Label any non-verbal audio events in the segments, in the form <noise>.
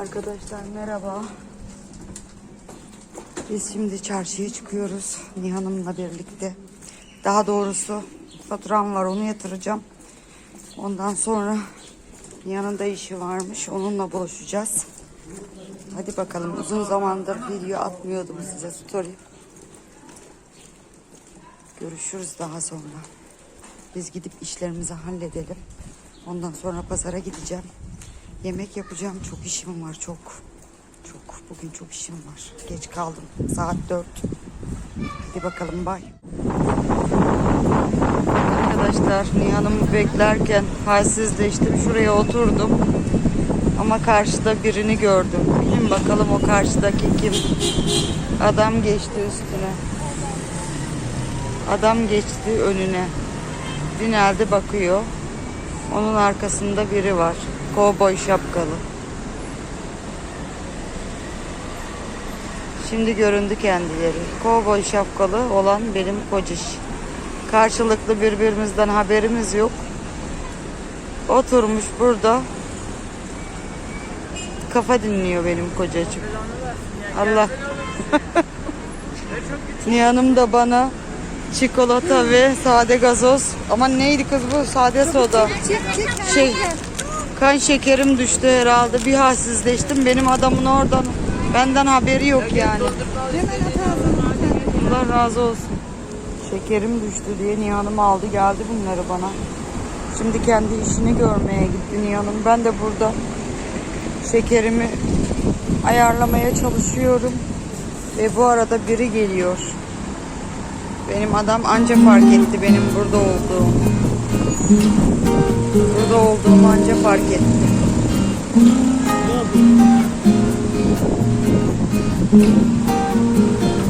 Arkadaşlar merhaba. Biz şimdi çarşıya çıkıyoruz Nihan'ımla birlikte. Daha doğrusu faturam var onu yatıracağım. Ondan sonra Nihan'ın da işi varmış. Onunla buluşacağız. Hadi bakalım uzun zamandır video atmıyordum size story. Görüşürüz daha sonra. Biz gidip işlerimizi halledelim. Ondan sonra pazara gideceğim. Yemek yapacağım. Çok işim var. Çok. Çok. Bugün çok işim var. Geç kaldım. Saat 4. Hadi bakalım bay. Arkadaşlar Nihan'ımı beklerken halsizleştim. Şuraya oturdum. Ama karşıda birini gördüm. Bilin bakalım o karşıdaki kim? Adam geçti üstüne. Adam geçti önüne. Dineldi bakıyor. Onun arkasında biri var. Kovboy şapkalı. Şimdi göründü kendileri. Kovboy şapkalı olan benim kociş. Karşılıklı birbirimizden haberimiz yok. Oturmuş burada. Kafa dinliyor benim kocacığım. Allah. <laughs> Nihan'ım da bana çikolata ve sade gazoz. Aman neydi kız bu? Sade soda. Şey, kan şekerim düştü herhalde. Bir halsizleştim. Benim adamın oradan benden haberi yok yani. Allah razı olsun. Şekerim düştü diye Nihan'ım aldı geldi bunları bana. Şimdi kendi işini görmeye gitti Nihan'ım. Ben de burada şekerimi ayarlamaya çalışıyorum. Ve bu arada biri geliyor. Benim adam anca fark etti benim burada olduğumu. Burada olduğumu anca fark etti.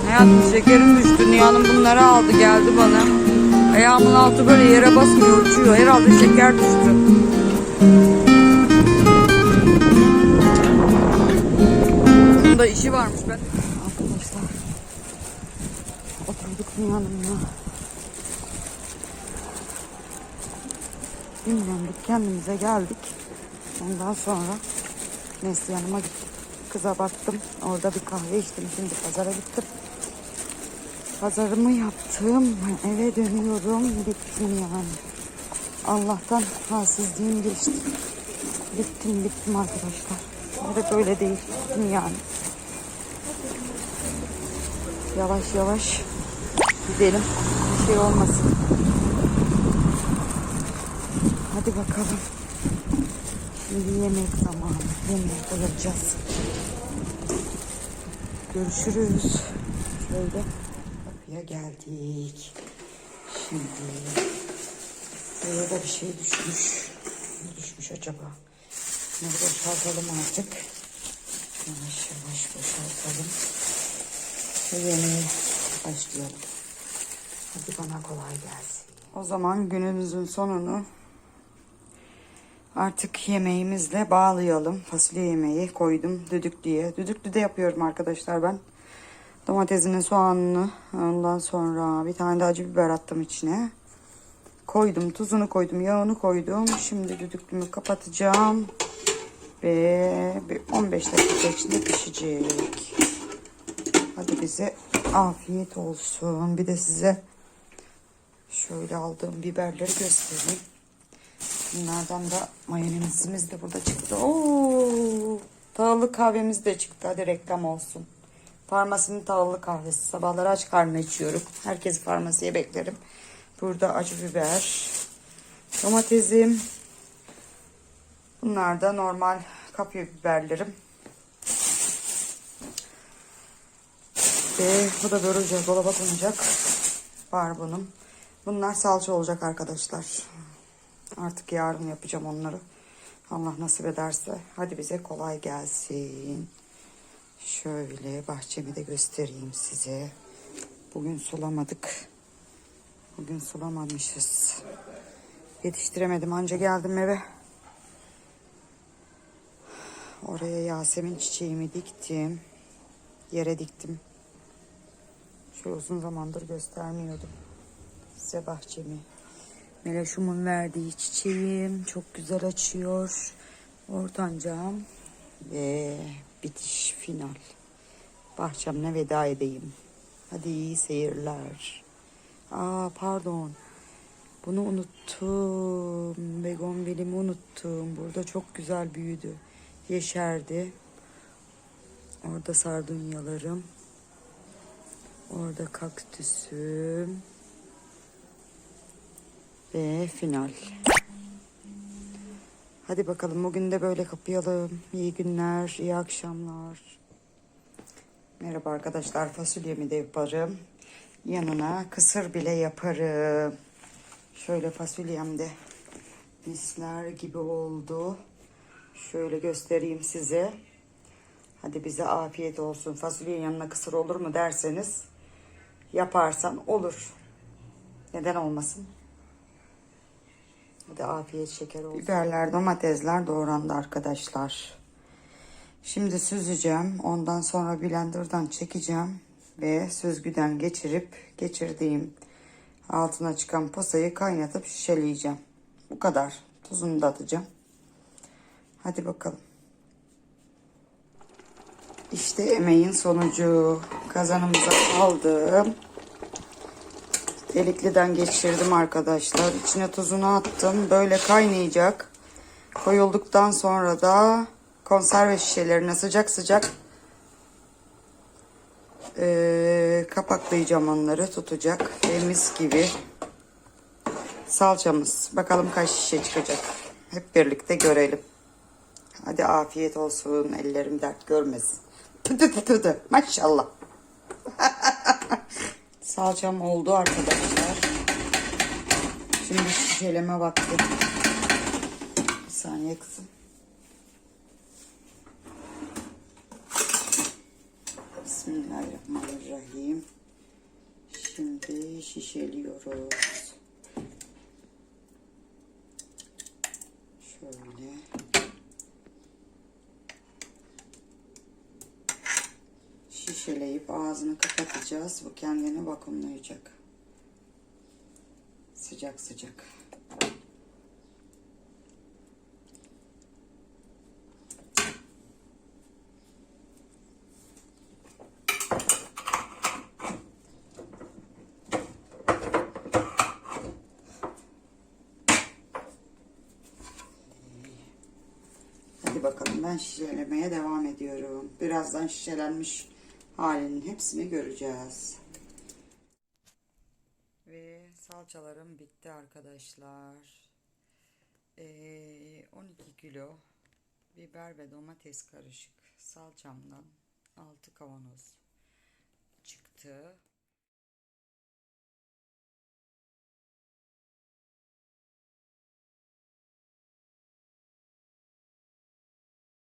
Hayatım şekerim düştü. Nihan'ım bunları aldı geldi bana. Ayağımın altı böyle yere basmıyor uçuyor. Herhalde şeker düştü. Bunda işi varmış ben. Arkadaşlar. Oturduk Nihan'ımla. Dinlendik. Kendimize geldik. Ondan sonra Nesli yanıma gittim. Kıza baktım. Orada bir kahve içtim. Şimdi pazara gittim. Pazarımı yaptım. Eve dönüyorum. Bittim yani. Allah'tan halsizliğim geçti. Bittim bittim arkadaşlar. Evet öyle değil. Bittim yani. Yavaş yavaş gidelim. Bir şey olmasın. Hadi bakalım. Şimdi yemek zamanı. Yemek alacağız. Görüşürüz. Şöyle kapıya geldik. Şimdi buraya da bir şey düşmüş. Ne düşmüş acaba? Bunu boşaltalım artık. Yavaş yavaş boşaltalım. Ve yemeğe başlayalım. Hadi bana kolay gelsin. O zaman günümüzün sonunu Artık yemeğimizle bağlayalım. Fasulye yemeği koydum düdüklüye. Düdüklü de yapıyorum arkadaşlar ben. Domatesini, soğanını ondan sonra bir tane de acı biber attım içine. Koydum, tuzunu koydum, yağını koydum. Şimdi düdüklümü kapatacağım. Ve bir 15 dakika içinde pişecek. Hadi bize afiyet olsun. Bir de size şöyle aldığım biberleri göstereyim. Bunlardan da mayonezimiz de burada çıktı. Oo, tahıllı kahvemiz de çıktı. Hadi reklam olsun. Farmasinin tahıllı kahvesi. Sabahları aç karnına içiyorum. Herkesi farmasiye beklerim. Burada acı biber. Domatesim. Bunlar da normal kapya biberlerim. Ve bu da böyle dolaba konacak. Var bunun. Bunlar salça olacak arkadaşlar. Artık yarın yapacağım onları. Allah nasip ederse. Hadi bize kolay gelsin. Şöyle bahçemi de göstereyim size. Bugün sulamadık. Bugün sulamamışız. Yetiştiremedim. Anca geldim eve. Oraya Yasemin çiçeğimi diktim. Yere diktim. Şöyle uzun zamandır göstermiyordum. Size bahçemi. Meloşumun verdiği çiçeğim çok güzel açıyor. Ortancam Ve bitiş final. Bahçemle veda edeyim. Hadi iyi seyirler. Aa pardon. Bunu unuttum. Begonvilimi unuttum. Burada çok güzel büyüdü. Yeşerdi. Orada sardunyalarım. Orada kaktüsüm. Ve final. Hadi bakalım bugün de böyle kapayalım. İyi günler, iyi akşamlar. Merhaba arkadaşlar fasulyemi de yaparım. Yanına kısır bile yaparım. Şöyle fasulyem de misler gibi oldu. Şöyle göstereyim size. Hadi bize afiyet olsun. Fasulyenin yanına kısır olur mu derseniz yaparsan olur. Neden olmasın? Hadi afiyet şeker olsun. Biberler, domatesler doğrandı arkadaşlar. Şimdi süzeceğim. Ondan sonra blenderdan çekeceğim. Ve süzgüden geçirip geçirdiğim altına çıkan posayı kaynatıp şişeleyeceğim. Bu kadar. Tuzunu da atacağım. Hadi bakalım. İşte emeğin sonucu. Kazanımıza aldım. Delikliden geçirdim arkadaşlar. İçine tuzunu attım. Böyle kaynayacak. Koyulduktan sonra da konserve şişelerine sıcak sıcak eee, kapaklayacağım onları. Tutacak. Ve mis gibi salçamız. Bakalım kaç şişe çıkacak. Hep birlikte görelim. Hadi afiyet olsun. Ellerim dert görmesin. Tü tü tü. Maşallah. <laughs> Salçam oldu arkadaşlar. Şimdi şişeleme vakti. Bir saniye kızım. Bismillahirrahmanirrahim. Şimdi şişeliyoruz. Şöyle. Şişeleyip ağzını kapatacağız. Bu kendini vakumlayacak. Sıcak sıcak. Hadi bakalım ben şişelemeye devam ediyorum. Birazdan şişelenmiş halinin hepsini göreceğiz. Ve salçalarım bitti arkadaşlar. Ee, 12 kilo biber ve domates karışık salçamdan 6 kavanoz çıktı.